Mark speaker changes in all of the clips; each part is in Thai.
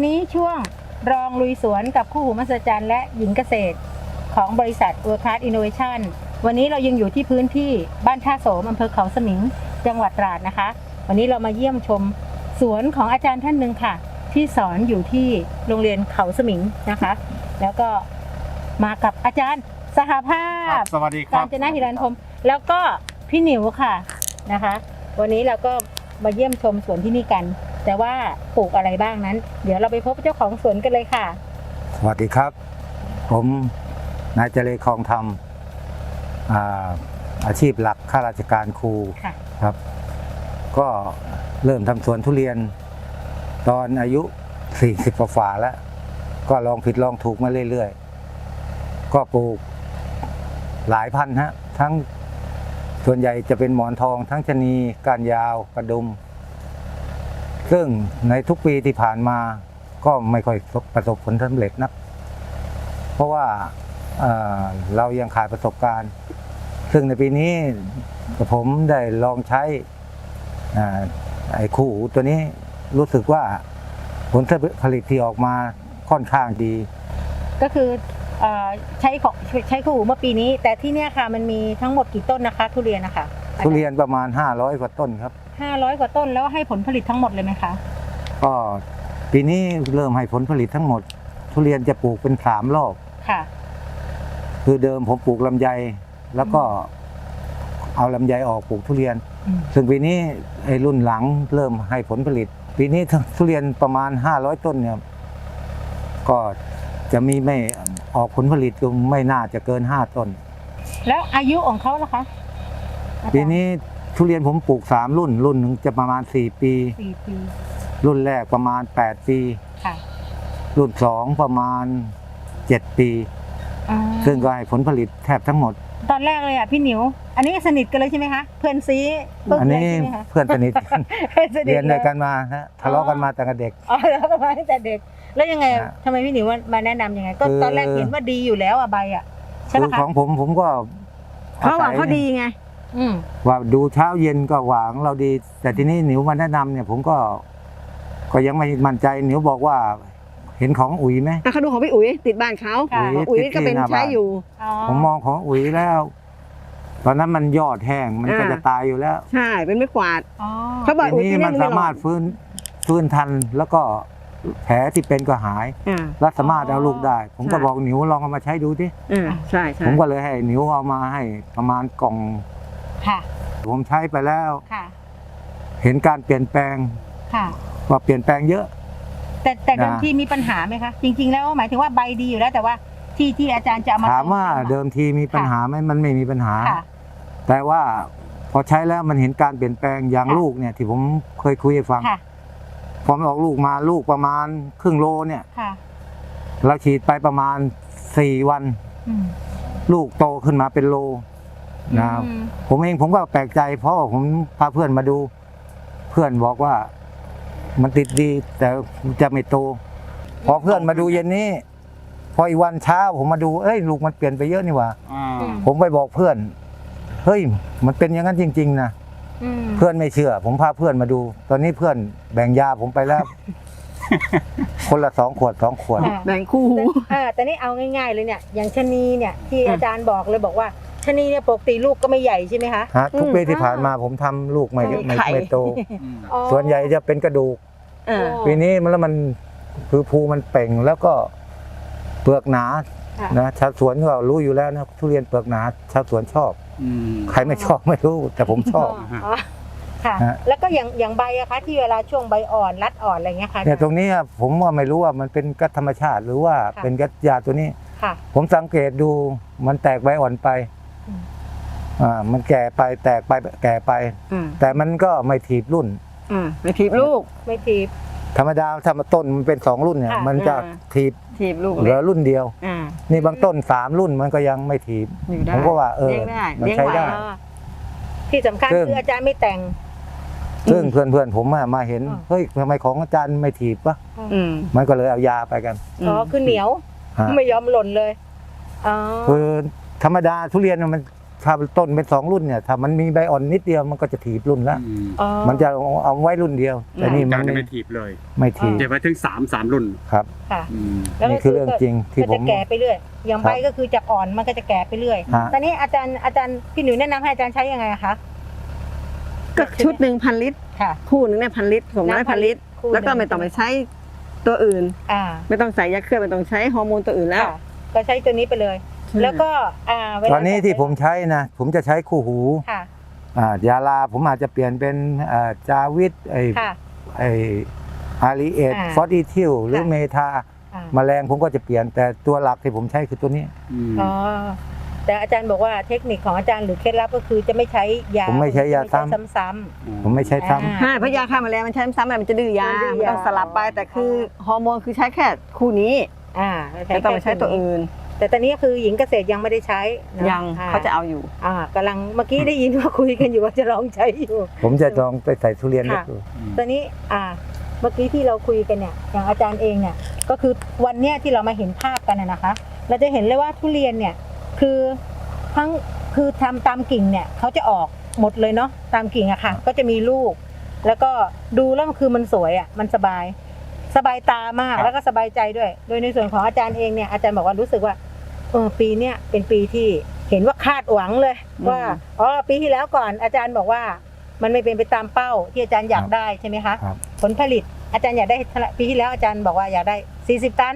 Speaker 1: วันนี้ช่วงรองลุยสวนกับคู่หูมหัศจรรย์และหญิงเกษตร ของบริษัท World Class Innovation วันนี้เรายังอยู่ที่พื้นที่บ้านท่าโสมอำเภอเขาสมิง จังหวัดตราดนะคะ วันนี้เรามาเยี่ยมชมสวนของอาจารย์ท่านหนึ่งค่ะ ที่สอนอยู่ที่โรงเรียนเขาสมิงนะคะ แล้วก็มากับอาจารย์สหภา
Speaker 2: ครั
Speaker 1: พ
Speaker 2: บสวัสดีค
Speaker 1: กา
Speaker 2: รั
Speaker 1: ญ
Speaker 2: บ
Speaker 1: จนาฮิรันพรหมแล้วก็พี่หนิวค่ะนะคะ วันนี้เราก็มาเยี่ยมชมสวนที่นี่กัน แต่ว่าปลูกอะไรบ้างนั้น เดี๋ยวเราไปพบเจ้าของสวนกันเลยค่ะ
Speaker 3: สวัสดีครับ ผมนายเจเลคลองธรรมอ่าอาชีพหลักข้าราชการครู
Speaker 1: ค่ะ
Speaker 3: ครับ ก็เริ่มทำสวนทุเรียน ตอนอายุ 40กว่าฝ่าแล้ว ก็ลองผิดลองถูกมาเรื่อยๆ ก็ปลูกหลายพันธุ์ฮะทั้งส่วนใหญ่จะเป็นหมอนทองทั้งชะนีก้านยาวกระดุม ซึ่งในทุกปีที่ผ่านมาก็ไม่ค่อยประสบผลสำเร็จนัก เพราะว่าเอ่อเรายังขาดประสบการณ์ ซึ่งในปีนี้ผมได้ลองใช้อ่าไอ้คู่หูตัวนี้รู้สึกว่าผลผลิตที่ออกมาค่อนข้างดี
Speaker 1: ก็คือเอ่อใช้ของใช้คู่หูเมื่อปีนี้ แต่ที่เนี่ยค่ะมันมีทั้งหมดกี่ต้นนะคะ ทุเรียนนะคะ
Speaker 3: ทุเรียนประมาณ 500กว่าต้นครับ
Speaker 1: ห้าร้อยกว่าต้นแล้วให้ผลผลิตทั้งหมดเลยไหมคะ
Speaker 3: ก็ปีนี้เริ่มให้ผลผลิตทั้งหมด ทุเรียนจะปลูกเป็นสามรอบ
Speaker 1: ค่ะ
Speaker 3: คือเดิมผมปลูกลำไย แล้วก็เอาลำไยออกปลูกทุเรียน
Speaker 1: อืม
Speaker 3: ซึ่งปีนี้ไอ้รุ่นหลังเริ่มให้ผลผลิต ปีนี้ทุเรียนประมาณ 500 ต้นเนี่ยก็จะมีไม่ออกผลผลิตก็ไม่น่าจะเกิน 5 ต้น
Speaker 1: แล้วอายุของเขาล่ะคะอาจารย์
Speaker 3: ปีนี้ ทุเรียนผมปลูก 3 รุ่น รุ่นหนึ่งจะประมาณ 4 ปี
Speaker 1: สี่ปี
Speaker 3: รุ่นแรกประมาณ 8 ปี
Speaker 1: ค่ะ
Speaker 3: รุ่น 2 ประมาณ 7 ปี
Speaker 1: อ่า
Speaker 3: ซึ่งก็ให้ผลผลิตแทบทั้งหมด
Speaker 1: ตอนแรกเลยอะพี่หนิว อันนี้สนิทกันเลยใช่ไหมคะเพื่อนซีปึ๊ก
Speaker 3: อัน
Speaker 1: เลย
Speaker 3: นี้
Speaker 1: ใช่ไหมคะ
Speaker 3: เพื่อนสนิทกัน
Speaker 1: เพื่อนสนิท
Speaker 3: เรียนด้วย
Speaker 1: ล
Speaker 3: กันมาฮะทะเลาะกันมาแต่กับเด็ก
Speaker 1: อ๋อแล้วก็มาตั้งแต่เด็ก แล้วยังไง
Speaker 3: ฮะ
Speaker 1: ทำไมพี่หนิวมาแนะนำยังไง ก็
Speaker 3: คือ
Speaker 1: ตอนแรกเห็นว่าดีอยู่แล้วอะใบอะใช่ไหม
Speaker 3: คือ
Speaker 1: คะ
Speaker 3: ของผมผมก็
Speaker 4: เพราะว่าเขาดีไง
Speaker 1: อืม
Speaker 3: ว่าดูเช้าเย็นก็หวางเราดี แต่ทีนี้หนิวมาแนะนำเนี่ย ผมก็ ก็ยังไม่มั่นใจหนิวบอกว่า เห็นของอุ๋ยไหม
Speaker 4: แต่เขาดูของพี่อุ๋ยติดบ้านเขา
Speaker 1: ค่ะ
Speaker 4: อุ๋ย
Speaker 3: ติดที่
Speaker 4: ก็เป็น
Speaker 3: หน้าบ้าน
Speaker 4: ใช้อยู่
Speaker 1: อ๋อ
Speaker 3: ผมมองของอุ๋ยแล้วตอนนั้นมันยอดแห้งมันก็
Speaker 4: อ่า
Speaker 3: จะตายอยู่แล้ว
Speaker 4: ใช่เป็นไม่ขวาด
Speaker 1: อ๋อ
Speaker 4: เขาบอก
Speaker 3: ที
Speaker 4: อุ๋ย
Speaker 3: นี้
Speaker 4: ที่
Speaker 3: มันสามารถฟื้นฟื้นทันแล้วก็แผลที่เป็นก็หาย
Speaker 4: อ่า
Speaker 3: และสามารถเอาลูกได้ ผมก็
Speaker 4: ใช่
Speaker 3: บอกหนิวลองเอามาใช้ดูดิ
Speaker 4: อ่าใช่ใช่
Speaker 3: ผมก็เลยให้หนิวเอามาให้ประมาณกล่อง
Speaker 1: ค่ะ
Speaker 3: ผมใช้ไปแล้ว
Speaker 1: ค่ะ
Speaker 3: เห็นการเปลี่ยนแปลง
Speaker 1: ค่ะ
Speaker 3: ว่าเปลี่ยนแปลงเยอะ
Speaker 1: แต่แต่เดิม
Speaker 3: นะ
Speaker 1: ทีมีปัญหาไหมคะ จริง ๆ แล้วหมายถึงว่าใบดีอยู่แล้วแต่ว่าที่ที่อาจารย์จะเอามา
Speaker 3: ถามว่า
Speaker 1: ติม
Speaker 3: เดิมทีมีปัญหาไหมมันไม่มีปัญหา
Speaker 1: ค่ะ
Speaker 3: แต่ว่าพอใช้แล้วมันเห็นการเปลี่ยนแปลงอย่าง
Speaker 1: ค่ะ
Speaker 3: ลูกเนี่ยที่ผมเคยคุยให้ฟัง
Speaker 1: ค่ะ
Speaker 3: พอมันออกลูกมาลูกประมาณครึ่งโลเนี่ย
Speaker 1: ค่ะ
Speaker 3: เราฉีดไปประมาณสี่วัน
Speaker 1: อืม
Speaker 3: ลูกโตขึ้นมาเป็นโล นะครับ
Speaker 1: อืม
Speaker 3: ผมเองผมก็แปลกใจเพราะว่าผมพาเพื่อนมาดู เพื่อนบอกว่า มันติดดีแต่จะไม่โต พอเพื่อนมาดูเย็นนี้ พออีกวันเช้าผมมาดูเอ้ยลูกมันเปลี่ยนไปเยอะนี่หว่า
Speaker 2: อ่า
Speaker 3: ผมไปบอกเพื่อน เฮ้ย มันเป็นอย่างนั้นจริง ๆ นะ
Speaker 1: อืม
Speaker 3: เพื่อนไม่เชื่อ ผมพาเพื่อนมาดู ตอนนี้เพื่อนแบ่งยาผมไปแล้ว คนละสองขวดสองขวด
Speaker 1: อ่า
Speaker 4: แบ่งคู่หู
Speaker 1: อ่าแต่นี่เอาง่ายๆเลยเนี่ย อย่างชะนีเนี่ยที่
Speaker 4: อะ
Speaker 1: อาจารย์บอกเลยบอกว่า ชะนีเนี่ยปกติลูกก็ไม่ใหญ่ใช่ไหมคะ
Speaker 3: ฮะทุก
Speaker 4: อืม
Speaker 3: ปีที่ผ่านมาผมทำลูกไม่
Speaker 4: ไม่
Speaker 3: ไม่
Speaker 4: ไข่
Speaker 3: ไม่โต
Speaker 2: อืม
Speaker 1: อ๋อ
Speaker 3: ส่วนใหญ่จะเป็นกระดูก
Speaker 4: อ่า
Speaker 1: โอ้
Speaker 3: ปีนี้มันแล้วมันคือภูมันเป่งแล้วก็เปลือกหนา
Speaker 1: ค่ะ
Speaker 3: นะชาวสวนก็รู้อยู่แล้วนะทุเรียนเปลือกหนาชาวสวนชอบ
Speaker 2: อืม
Speaker 3: ใครไม่ชอบไม่รู้ แต่ผมชอบ
Speaker 1: อ๋อค่ะ
Speaker 3: ฮะ
Speaker 1: แล้วก็อย่างอย่างใบอะคะ ที่เวลาช่วงใบอ่อนรัดอ่อนอะไรเงี้ยค่ะ
Speaker 3: เนี่ยตรงนี้อะผมว่าไม่รู้ว่ามันเป็นกัดธรรมชาติหรือว่า
Speaker 1: ค่ะ
Speaker 3: เป็นกัดยาตัวนี้
Speaker 1: ค่ะ
Speaker 3: ผมสังเกตดูมันแตกใบอ่อนไป
Speaker 1: อืม
Speaker 3: อ่ามันแก่ไปแตกไปแก่ไป
Speaker 4: อ่า
Speaker 3: แต่มันก็ไม่ถีบรุ่น
Speaker 4: อ่าไปถีบลูก
Speaker 1: ไม่ทีบ
Speaker 3: ธรรมดาถ้ามาต้นมันเป็นสองรุ่นเนี่ย
Speaker 1: ค่ะ
Speaker 3: มันจะ
Speaker 4: อ่า
Speaker 3: ถีบ
Speaker 4: ถีบลูก
Speaker 3: เหลือรุ่นเดียว
Speaker 4: อ่า
Speaker 3: นี่บางต้นสามรุ่นมันก็ยังไม่ถีบ
Speaker 4: อยู่ได้
Speaker 3: ผมก็ว่าเออ
Speaker 4: เลี้ยงได้
Speaker 3: มัน
Speaker 4: เลี้ยง
Speaker 3: ใช้
Speaker 4: ไหว
Speaker 3: ได้
Speaker 1: อ๋อที่สำคัญ
Speaker 3: ซึ่ง
Speaker 1: คืออาจารย์ไม่แต่ง
Speaker 3: ซึ่งเพื่อนเพื่อนๆผมอะมาเห็น
Speaker 1: อ่า
Speaker 3: เฮ้ยทำไมของอาจารย์ไม่ถีบวะ
Speaker 4: อืม
Speaker 3: มันก็เลยเอายาไปกัน
Speaker 1: อ๋อคือเหนียว
Speaker 3: ฮะ
Speaker 1: ไม่ยอมหล่นเลยอ๋อ
Speaker 3: คือ ธรรมดาทุเรียนมันถ้าต้นเป็นสองรุ่นเนี่ยถ้ามันมีใบอ่อนนิดเดียวมันก็จะถีบรุ่นละ
Speaker 2: อืม
Speaker 1: อ๋อ
Speaker 3: มันจะเอาเอาไว้รุ่นเดียว แต่นี่มั
Speaker 2: กานรจะ
Speaker 3: ไม่
Speaker 2: ไม่ถีบเลย
Speaker 3: ไม่ถีบ
Speaker 2: เก็บไว้ถึงสามสามรุ่น
Speaker 3: ครับ
Speaker 1: ค่ะ
Speaker 2: อืม
Speaker 1: แล้ว
Speaker 3: นี่คือเรื่องจริงที่
Speaker 1: ก็
Speaker 3: ผ
Speaker 1: จะ
Speaker 3: ม
Speaker 1: แก่ไปเรื่อย อย่าง
Speaker 3: ครับ
Speaker 1: ใบก็คือจากอ่อนมันก็จะแก่ไปเรื่อย
Speaker 3: ฮะ
Speaker 1: ตอนนี้อาจารย์อาจารย์พี่หนูแนะนำให้อาจารย์ใช้ยังไงอะคะ
Speaker 4: ก็ชุดหนึ่งพันลิตร
Speaker 1: ค่ะ
Speaker 4: คู่หนึ่งเนี่ยพันลิตรผมได้พันลิตร
Speaker 1: คู่หนึ่ง
Speaker 4: แล้วก็ไม่ต้องไปใช้ตัวอื่น
Speaker 1: อ่า
Speaker 4: ไม่ต้องใส่ยาเคลือบไม่ต้องใช้ฮอร์โมนตัวอื่นแล้ว
Speaker 1: ค่ะก็ใช้ตัวนี้ไปเลย แล้วก็อ่าเวลา
Speaker 3: ตอนนี้ที่ผมใช้นะผมจะใช้คู่หู
Speaker 1: ค่ะ
Speaker 3: อ่ายาลาผมอาจจะเปลี่ยนเป็นอ่าจาวิตไอ
Speaker 1: ค่ะ
Speaker 3: ไออารีเอท
Speaker 1: อ่า
Speaker 3: ฟอสอีทิลหรือ
Speaker 1: ค่ะ
Speaker 3: เมทา
Speaker 1: อ่า
Speaker 3: แมลงผมก็จะเปลี่ยนแต่ตัวหลักที่ผมใช้คือตัวนี้
Speaker 2: อืม
Speaker 1: อ๋อแต่อาจารย์บอกว่าเทคนิคของอาจารย์หรือเคล็ดลับก็คือจะไม่ใช้ยา
Speaker 3: ผมไม่ใช้ยาซ้ำ
Speaker 1: ไม่ใช้ซ้ำ
Speaker 3: ผมไม่ใช้ซ้ำ
Speaker 1: อ่า
Speaker 4: ใช่เพราะยาฆ่าแมลงมันใช้ซ้ำๆไปมันจะดื้อยา
Speaker 1: มันดื้อยา
Speaker 4: มันต้องสลับไปแต่คือฮอร์โมนคือใช้แค่คู่นี้
Speaker 1: อ่า
Speaker 4: ไม่ต้องไปใช้ตัวอื่น
Speaker 1: แต่ตอนนี้คือหญิงเกษตรยังไม่ได้ใช้นะ
Speaker 4: ยัง
Speaker 1: อ่
Speaker 4: เขาจะเอาอยู่
Speaker 1: อ่ากำลังเมื่อกี้ได้ยินว่าคุยกันอยู่ว่าจะลองใช้อยู่
Speaker 3: ผมจะลองไปใส่ทุเรียน
Speaker 1: ค่ะ
Speaker 3: ดู
Speaker 1: ตอนนี้อ่าเมื่อกี้ที่เราคุยกันเนี่ยอย่างอาจารย์เองเนี่ยก็คือวันเนี้ยที่เรามาเห็นภาพกันนะนะคะ เราจะเห็นเลยว่าทุเรียนเนี่ยคือทั้งคือทำตามกิ่งเนี่ยเขาจะออกหมดเลยเนาะตามกิ่งอะค่ะ ก็จะมีลูก แล้วก็ดูแล้วมันคือมันสวยอะมันสบาย สบายตามาก
Speaker 2: ครับ
Speaker 1: แล้วก็สบายใจด้วย โดยในส่วนของอาจารย์เองเนี่ยอาจารย์บอกว่ารู้สึกว่า เออปีเนี้ยเป็นปีที่เห็นว่าคาดหวังเลย
Speaker 4: อืม
Speaker 1: ว่าอ๋อปีที่แล้วก่อนอาจารย์บอกว่า มันไม่เป็นไปตามเป้าที่อาจารย์อยากได้ใช่ไหมคะ
Speaker 3: ครับ
Speaker 1: ผลผลิตอาจารย์อยากได้เท่าไหร่ปีที่แล้วอาจารย์บอกว่าอยากได้ 40 ตัน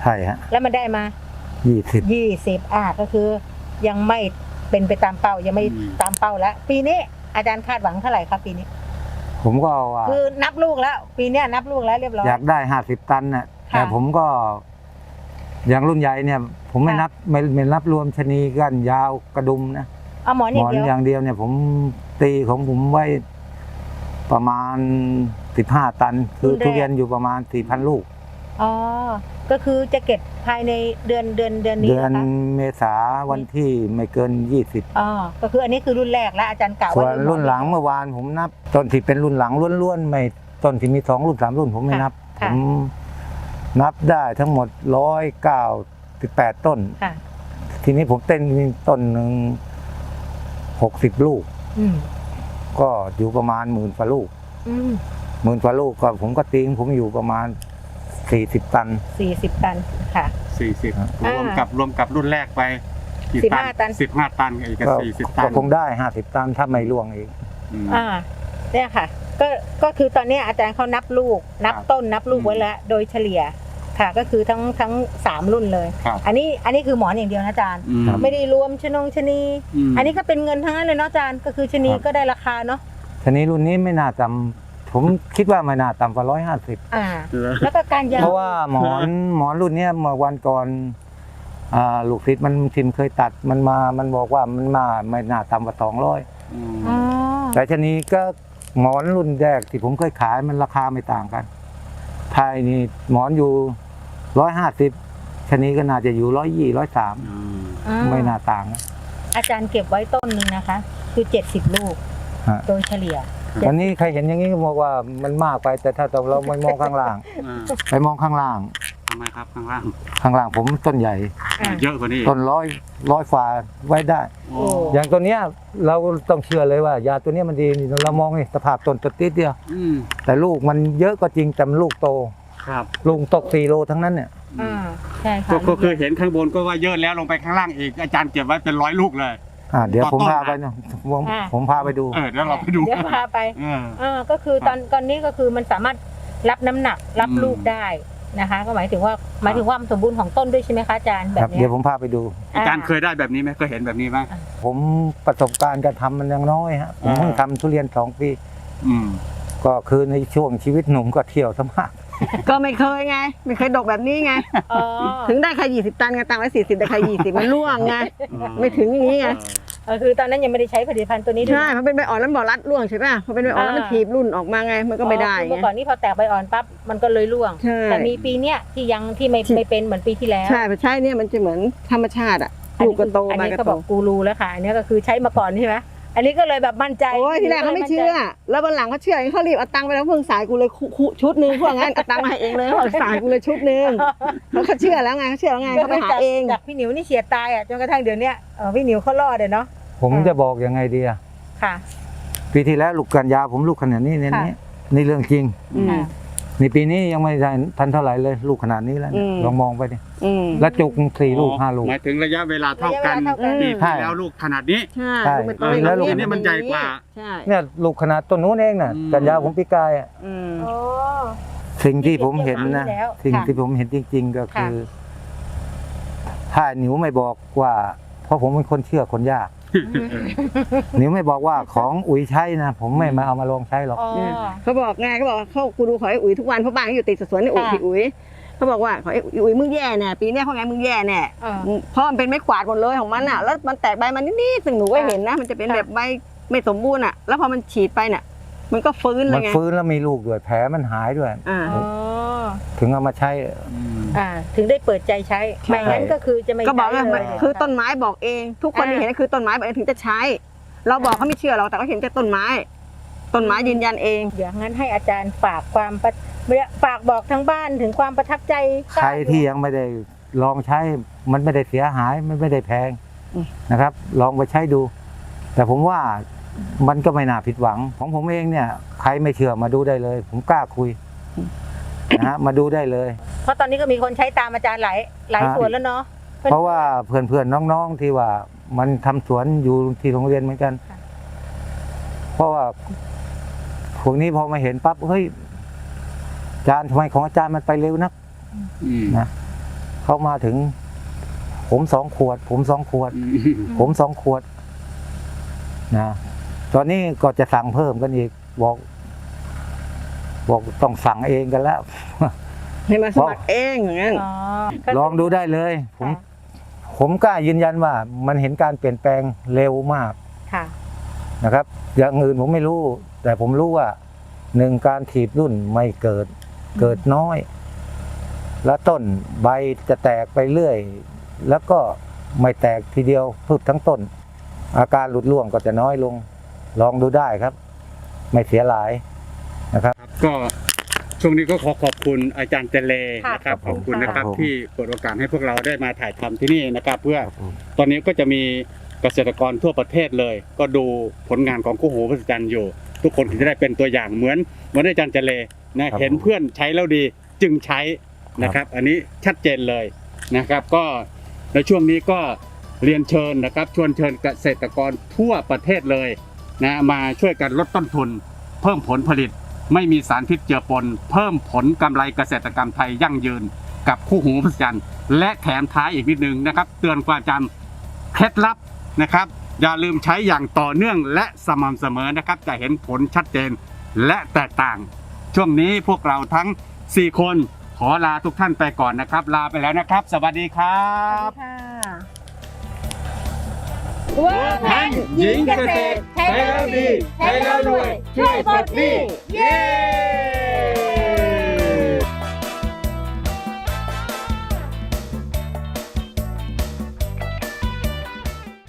Speaker 3: ใช่ฮะ
Speaker 1: แล้วมันได้มา
Speaker 3: ยี่สิบ
Speaker 1: 20อ่าก็คือ ยังไม่เป็นไปตามเป้ายังไม่
Speaker 2: อืม
Speaker 1: ตามเป้าแล้วปีนี้อาจารย์คาดหวังเท่าไหร่ครับปีนี้
Speaker 3: ผมก็ว่า
Speaker 1: คือนับลูกแล้ว ปีเนี้ยนับลูกแล้วเรียบร้อย
Speaker 3: อยากได้ห้าสิบตันน่ะ
Speaker 1: ค่ะ
Speaker 3: แต่ผมก็ อย่างรุ่นใหญ่เนี่ยผมไม่
Speaker 1: ค่ะ
Speaker 3: นับไม่ไม่นับรวมชะนีก้านยาวกระดุมนะ
Speaker 1: เอาหมอน
Speaker 3: ห
Speaker 1: อ
Speaker 3: ม
Speaker 1: ย่าง
Speaker 3: อน
Speaker 1: เดียว
Speaker 3: อย่างเดียวเนี่ยผมตีของผมไว้ประมาณสิบห้าตัน คือทุเรียนอยู่ประมาณสี่พันลูก
Speaker 1: อ๋อก็คือจะเก็บภายในเดือนเดือนเดือนนี้
Speaker 3: เดือน
Speaker 1: นะคะ
Speaker 3: เมษาวันที่ไม่เกินยี่สิบ
Speaker 1: อ๋อก็คืออันนี้คือรุ่นแรกแล้วอาจารย์กล่าว
Speaker 3: ส่ว
Speaker 1: ว่าน
Speaker 3: รุ่นหลังเมื่อวานผมนับต้นที่เป็นรุ่นหลังล้วนๆไม่ต้นที่มีสองรุ่นสามรุ่นผมไม่นับผ
Speaker 1: ค่ะ
Speaker 3: ม นับได้ทั้งหมดร้อยเก้าสิบแปดต้น
Speaker 1: ค่ะ
Speaker 3: ทีนี้ผมเต้นต้นหนึ่งหกสิบลูก
Speaker 1: อืม
Speaker 3: ก็อยู่ประมาณหมื่นกว่าลูก
Speaker 1: อืม
Speaker 3: หมื่นกว่าลูกก็ผมก็ตีงผมอยู่ประมาณสี่สิบตัน
Speaker 1: สี่สิบตันค่ะ
Speaker 2: สี่สิบ
Speaker 3: อ่า ร
Speaker 2: วมกับรวมกับรุ่นแรกไปกี่
Speaker 1: สิบห้าตัน
Speaker 2: สิบห้าตันอีก
Speaker 3: ก็
Speaker 2: สี่สิบตั
Speaker 3: ก็
Speaker 2: น
Speaker 3: คงได้ห้าสิบตันถ้าไม่ล่วงเอง
Speaker 2: อืม
Speaker 1: อ่าเนี่ยค่ะ ก็ก็คือตอนเนี้ยอาจารย์เขานับลูก นับ
Speaker 2: ครับ
Speaker 1: ต้นนับลูก
Speaker 2: อืม
Speaker 1: ไว้แล้ว โดยเฉลี่ย ค่ะก็คือทั้งทั้งสามรุ่นเลย
Speaker 2: ครับ
Speaker 1: อันนี้อันนี้คือหมอนอย่างเดียวนะอาจารย์
Speaker 2: อืม
Speaker 1: ไม่ได้รวมชนงชะนี
Speaker 2: ม
Speaker 1: อันนี้ก็เป็นเงินทั้งนั้นเลยเนาะอาจารย์ก็คือชะนี
Speaker 3: ครับ
Speaker 1: ก็ได้ราคาเนาะ
Speaker 3: ทีนี้รุ่นนี้ไม่น่าต่ำผมคิดว่าไม่น่าต่ำกว่าร้อยห้าสิบ
Speaker 1: อ่า
Speaker 2: เหรอ
Speaker 1: แล้วก็การยาว
Speaker 3: เพราะว่าหมอนหมอนรุ่นเนี้ยเมื่อวันก่อนอ่าลูกศิษย์มันทิมเคยตัดมันมามันบอกว่ามันมาไม่น่าต่ำกว่าสองร้อย
Speaker 2: อืม
Speaker 1: อ๋อ
Speaker 3: แต่ชนี้ก็หมอนรุ่นแรกที่ผมเคยขายมันราคาไม่ต่างกันไทยนี่หมอนอยู่ ร้อยห้าสิบชนี้ก็น่าจะอยู่ร้อยยี่ร้อยสาม
Speaker 2: อืม
Speaker 1: อ่า
Speaker 3: ไม่น่าต่างนะ
Speaker 1: อาจารย์เก็บไว้ต้นหนึ่งนะคะ คือเจ็ดสิบลูก
Speaker 3: ฮะ
Speaker 1: โดยเฉลี่ย
Speaker 3: วันนี้ใครเห็นอย่างนี้ก็บอกว่ามันมากไปแต่ถ้าเราไม่มองข้างล่าง
Speaker 2: อ่า
Speaker 3: ไปมองข้างล่าง
Speaker 2: ทำไมครับข้างล่าง
Speaker 3: ข้างล่างผมต้นใหญ่
Speaker 1: อ่า
Speaker 2: เยอะกว่านี้
Speaker 3: ต้นร้อยร้อยฝ่าไว้ได้
Speaker 2: โอ้
Speaker 3: อย่างตัวเนี้ยเราต้องเชื่อเลยว่ายาตัวเนี้ยมันดีเรามองนี่สภาพต้นตัวติดเดียว
Speaker 2: อืม
Speaker 3: แต่ลูกมันเยอะก็จริงแต่มันลูกโต
Speaker 2: ครับ
Speaker 3: ลูกตกสี่โลทั้งนั้นเนี่ย
Speaker 1: อ่าใช่
Speaker 2: ก็
Speaker 1: ค่ะ
Speaker 2: ก็คือเห็นข้างบนก็ว่าเยอะแล้วลงไปข้างล่างอีกอาจารย์เก็บไว้เป็นร้อยลูกเลย
Speaker 3: อ่าเดี๋ยว
Speaker 2: ต่อ
Speaker 3: ผม
Speaker 2: ต้น
Speaker 3: พา
Speaker 2: นะ
Speaker 3: ไปนะผมผมพาไปดู
Speaker 2: เออเดี๋ยวเราไปดู
Speaker 1: เดี๋ยวพาไป
Speaker 2: เออ
Speaker 1: อ่าก็คือตอนตอนนี้ก็คือมันสามารถรับน้ำหนักรับ
Speaker 2: อืม
Speaker 1: ลูกได้นะคะ ก็หมายถึงว่าหมายถึงความสมบูรณ์ของต้นด้วยใช่ไหมคะอาจารย์แบ
Speaker 3: ครับบ
Speaker 1: เนี้
Speaker 3: เดี๋
Speaker 1: ย
Speaker 3: ยวผมพาไปดู
Speaker 2: อาจารย์เคยได้แบบนี้ไหมเคยเห็นแบบนี้ไหม
Speaker 3: ผมประสบการณ์การทำมันยังน้อยฮะผมเพิ่ง
Speaker 2: อ่า
Speaker 3: ทำทุเรียนสองปี
Speaker 2: อืม
Speaker 3: ก็คือในช่วงชีวิตหนุ่มก็เที่ยวสมาก
Speaker 4: ก็ไม่เคยไง ไม่เคยดกแบบนี้ไง
Speaker 1: อ๋อ
Speaker 4: ถึงได้ใครยี่สิบตันไงตังไว้สี่สิบแต่ใครยี่สิบมันร่วงไง ไม่ถึงอย่างนี้ไง
Speaker 1: เออคือตอนนั้นยังไม่ได้ใช้ผลิตภัณฑ์ตัวนี้ด้วย
Speaker 4: ใช่เพราะเป็นใบอ่อนแล้วบ่อรัดร่วงใช่ป่ะพอเป็นใบอ่อนแล้วมันถีบรุ่นออกมาไง มันก็ไม่ได้
Speaker 1: อ๋อคือ
Speaker 4: ไง
Speaker 1: เมื่อก่อนนี่พอแตกใบอ่อนปั๊บมันก็เลยร่วง
Speaker 4: ใช่
Speaker 1: แต่มีปีเนี้ยที่ยังที่ไม่
Speaker 4: ที่
Speaker 1: ไม่เป็นเหมือนปีที่แล้ว
Speaker 4: ใช่ใช่เนี่ยมันจะเหมือนธรรมชาติอะ
Speaker 1: อัน
Speaker 4: ลู
Speaker 1: นี้
Speaker 4: กก็โต
Speaker 1: อัน
Speaker 4: ใบ
Speaker 1: นี้
Speaker 4: ก็
Speaker 1: ก็
Speaker 4: โต
Speaker 1: บอกกูรู้แล้วค่ะอันนี้ก็คือใช้มาก่อนใช่ไหม อันนี้ก็เลยแบบมั่นใจ
Speaker 4: โอ้ยที่แรกเขาไม่เชื่อ แล้ววันหลังเขาเชื่อเขารีบเอาตังค์ไปแล้วเพิ่งสายกูเลยคุคุชุดหนึงพวกงั้นเอาตังค์มาให้เองเลยเขาบอกสายกูเลยชุดหนึงแล้วเขาเชื่อแล้วไงเขาเชื่อแล้วไงเขาไปหาเอง
Speaker 1: จากพี่หนิวนี่เฉียดตายอะจนกระทั่งเดี๋ยวเนี้ยเออพี่หนิวเขารอดเลยเนาะ
Speaker 3: ผม
Speaker 1: ค่ะ
Speaker 3: จะบอกยังไงดีอะ
Speaker 1: ค่ะ
Speaker 3: ปีที่แล้วลูกกันยาผมลูกขนาดนี้เนี่ย
Speaker 1: ค่ะ
Speaker 3: นี่นี่เรื่องจริง
Speaker 4: อืม
Speaker 1: ค่ะ
Speaker 3: นี่ปีนี้ยังไม่ได้ทันเท่าไหร่เลยลูกขนาดนี้แล้วเนี่ย
Speaker 4: อืม
Speaker 3: ลองมองไปดิ
Speaker 4: อืม
Speaker 3: แล้วจุกสี่ลูกห้าลูก
Speaker 2: หมายถึงระยะเวลาเท่ากัน
Speaker 1: ระยะเวลาเท่ากัน
Speaker 2: ปี
Speaker 3: ใช่
Speaker 2: ที่แล้วลูกขนาดนี้
Speaker 4: ใช่
Speaker 3: ใช่
Speaker 4: ลูกมันโต
Speaker 3: แล้วลูก
Speaker 2: อันนี้มันใหญ่กว่า
Speaker 4: ใช่
Speaker 3: เนี่ยลูกขนาดต้นนู้นเองน่ะ
Speaker 2: อืม
Speaker 3: กันยาผมปีกายอะ
Speaker 4: อืม
Speaker 1: โอ้
Speaker 3: สิ่งที่ผมเห็นนะ
Speaker 1: ปีที่แล้ว
Speaker 3: สิ่ง
Speaker 1: ค่ะ
Speaker 3: ที่ผมเห็นจริง ๆ ก็
Speaker 1: ค่ะ
Speaker 3: คือ ถ้าหนิวไม่บอกว่า เพราะผมเป็นคนเชื่อคนยากห นิวไม่บอกว่าของอุ๋ยใช้นะผมไม่มาเอามาลองใช้หรอก
Speaker 1: อ๋อ
Speaker 4: เขาบอกไงเขาบอกเขากูดูขอไอ้อุ๋ยทุกวันเพราะบ้านเขาอยู่ติดกับสวนไอ้อุ๋ย
Speaker 1: ค่ะ
Speaker 4: พี่อุ๋ยเขาบอกว่าขอไอ้อุ๋ยมึงแย่แน่ปีเนี้ยเพราะไงมึงแย่แน่
Speaker 1: เออ
Speaker 4: เพราะมันเป็นไม้กวาดหมดเลยของมันอะแล้วมันแตกใบมันนิดๆซึ่งหนูก็
Speaker 1: ค่ะ
Speaker 4: เห็นนะ มันจะเป็น
Speaker 1: ค่ะ
Speaker 4: แบบใบไม่สมบูรณ์อะแล้วพอมันฉีดไปเนี่ย มันก็ฟื้นเล
Speaker 3: มั
Speaker 4: ย
Speaker 3: น
Speaker 4: ไง
Speaker 3: ฟื้นแล้วมีลูกด้วยแผลมันหายด้วย
Speaker 4: อ่า
Speaker 1: อ๋อ
Speaker 3: ถึงเอามาใช้
Speaker 1: อ่าถึงได้เปิดใจใช้
Speaker 4: ใช่
Speaker 1: ไม่งั้นก็คือจะไม่
Speaker 4: ก็บอกว่า
Speaker 1: ใช้เลย
Speaker 4: คือต้นไม้บอกเอง ทุกคน
Speaker 1: อ่า
Speaker 4: ที่เห็นคือต้นไม้บอกเองถึงจะใช้ เราบอกเขาไม่เชื่อเราแต่เขาเห็นแต่ต้นไม้ ต้นไม้ยืนยันเอง
Speaker 1: เดี๋ยวงั้นให้อาจารย์ฝากความประฝากบอกทั้งบ้านถึงความประทับใจ
Speaker 3: ใครที่ยังไม่ได้ลองใช้มันไม่ได้เสียหายมันไม่ได้แพง
Speaker 4: อืม
Speaker 3: นะครับ ลองไปใช้ดู แต่ผมว่า มันก็ไม่น่าผิดหวัง ของผมเองเนี่ย ใครไม่เชื่อมาดูได้เลย ผมกล้าคุยนะฮะมาดูได้เลย
Speaker 1: เพราะตอนนี้ก็มีคนใช้ตามอาจารย์หลายหลาย
Speaker 3: ฮะ
Speaker 1: ส่วนแล้วเนาะ
Speaker 3: เพราะว่าเพื่อนๆน้องๆที่ว่ามันทำสวนอยู่ที่โรงเรียนเหมือนกัน
Speaker 1: ค่ะ
Speaker 3: เพราะว่าพวกนี้พอมาเห็นปั๊บเฮ้ยอาจารย์ทำไมของอาจารย์มันไปเร็วนักนะเขามาถึง ผมสองขวด ผมสองขวด ผมสองขวดนะ ตอนนี้ก็จะสั่งเพิ่มกันอีกบอก บอกต้องสั่งเองกันแล้ว
Speaker 4: ให้มาสมัครเองอย่างนั้น
Speaker 1: อ๋อก็
Speaker 3: ลองดูได้เลย ผม
Speaker 1: ค่ะ
Speaker 3: ผมกล้ายืนยันว่า มันเห็นการเปลี่ยนแปลงเร็วมาก
Speaker 1: ค่ะ
Speaker 3: นะครับ อย่างอื่นผมไม่รู้ แต่ผมรู้ว่าหนึ่งการถีบรุ่นไม่เกิด เกิดน้อย แล้วต้นใบจะแตกไปเรื่อย แล้วก็ไม่แตกทีเดียวพืชทั้งต้น อาการหลุดร่วงก็จะน้อยลง ลองดูได้ครับ ไม่เสียหลายนะครับ
Speaker 2: ครับ ก็ช่วงนี้ก็ขอขอบคุณอาจารย์เจเล
Speaker 1: ค่ะ
Speaker 2: นะครับ
Speaker 3: ค
Speaker 2: ข
Speaker 3: รับ
Speaker 2: อบคุณ
Speaker 3: ผม
Speaker 2: นะครับ
Speaker 3: ครับผม
Speaker 2: ที่เปิดโอกาสให้พวกเราได้มาถ่ายทำที่นี่นะครับ เพื่อตอนนี้ก็จะมีเกษตรกรทั่วประเทศเลย ก็ดูผลงานของคู่หูพัฒจันทร์อยู่ ทุกคนจะได้เป็นตัวอย่างเหมือนเหมือนอาจารย์เจเลนะครับเห็นเพื่อนใช้แล้วดีจึงใช้นะครับ อันนี้ชัดเจนเลยนะครับ ก็ในช่วงนี้ก็เรียนเชิญนะครับ ชวนเชิญเกษตรกรทั่วประเทศเลย นะมาช่วยกันลดต้นทุน เพิ่มผลผลิต ไม่มีสารพิษเจือปน เพิ่มผลกำไรเกษตรกรรมไทยยั่งยืน กับคู่หูพัฒจันทร์และแถมท้ายอีกนิดนึงนะครับ เตือนความจำเคล็ดลับนะครับ อย่าลืมใช้อย่างต่อเนื่องและสม่ำเสมอนะครับ จะเห็นผลชัดเจนและแตกต่าง ช่วงนี้พวกเราทั้ง 4 คนขอลาทุกท่านไปก่อนนะครับ ลาไปแล้วนะครับ สวัสดีครับ
Speaker 1: ค่ะ
Speaker 2: แพนหญิงเกษตร แล้วดีใช้แล้วรวยช่วยปลดหนี้เย้